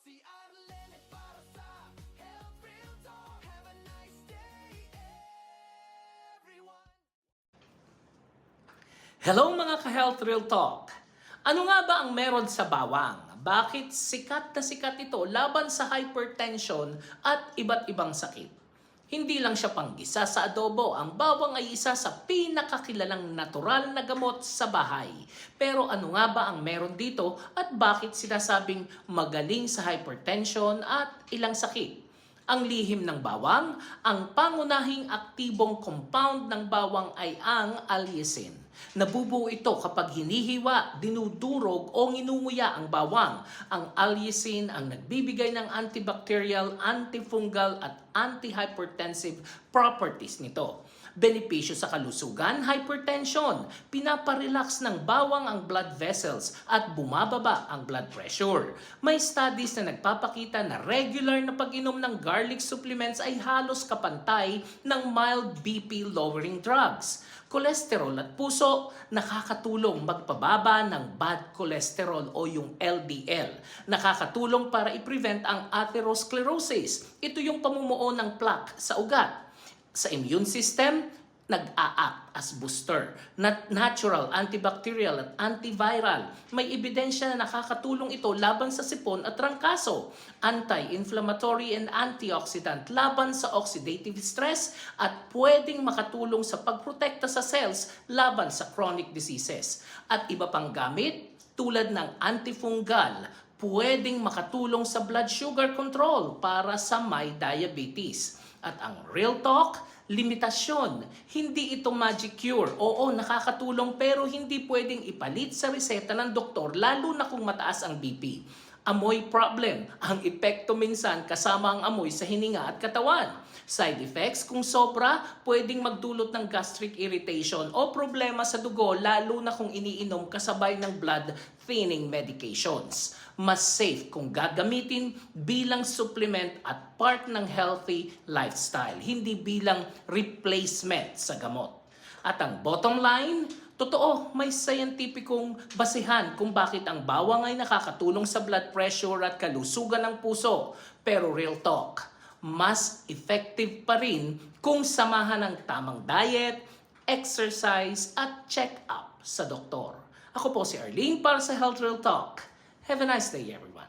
si Arlene para sa Health Real Talk. Have a nice day, everyone. Hello mga ka-Health Real Talk. Ano nga ba ang meron sa bawang? Bakit sikat na sikat ito laban sa hypertension at iba't ibang sakit? Hindi lang siya panggisa sa adobo, ang bawang ay isa sa pinakakilalang natural na gamot sa bahay. Pero ano nga ba ang meron dito at bakit sinasabing magaling sa hypertension at ilang sakit? Ang lihim ng bawang, ang pangunahing aktibong compound ng bawang ay ang allicin. Nabubuo ito kapag hinihiwa, dinudurog o nginunguya ang bawang. Ang allicin ang nagbibigay ng antibacterial, antifungal at antihypertensive properties nito. Benepisyo sa kalusugan, hypertension. Pinaparelax ng bawang ang blood vessels at bumababa ang blood pressure. May studies na nagpapakita na regular na pag-inom ng garlic supplements ay halos kapantay ng mild BP lowering drugs. Kolesterol at puso, nakakatulong magpababa ng bad cholesterol o yung LDL. Nakakatulong para i-prevent ang atherosclerosis. Ito yung pamumuo ng plaque sa ugat sa immune system, nag-a-act as booster. Nat natural, antibacterial at antiviral. May ebidensya na nakakatulong ito laban sa sipon at trangkaso. Anti-inflammatory and antioxidant laban sa oxidative stress at pwedeng makatulong sa pagprotekta sa cells laban sa chronic diseases. At iba pang gamit tulad ng antifungal, pwedeng makatulong sa blood sugar control para sa may diabetes. At ang real talk, limitasyon. Hindi ito magic cure. Oo, nakakatulong pero hindi pwedeng ipalit sa reseta ng doktor lalo na kung mataas ang BP. Amoy problem. Ang epekto minsan kasama ang amoy sa hininga at katawan. Side effects, kung sobra, pwedeng magdulot ng gastric irritation o problema sa dugo lalo na kung iniinom kasabay ng blood thinning medications. Mas safe kung gagamitin bilang supplement at part ng healthy lifestyle, hindi bilang replacement sa gamot. At ang bottom line, totoo, may scientificong basihan kung bakit ang bawang ay nakakatulong sa blood pressure at kalusugan ng puso. Pero real talk, mas effective pa rin kung samahan ng tamang diet, exercise at check-up sa doktor. Ako po si Arlene para sa Health Real Talk. Have a nice day everyone.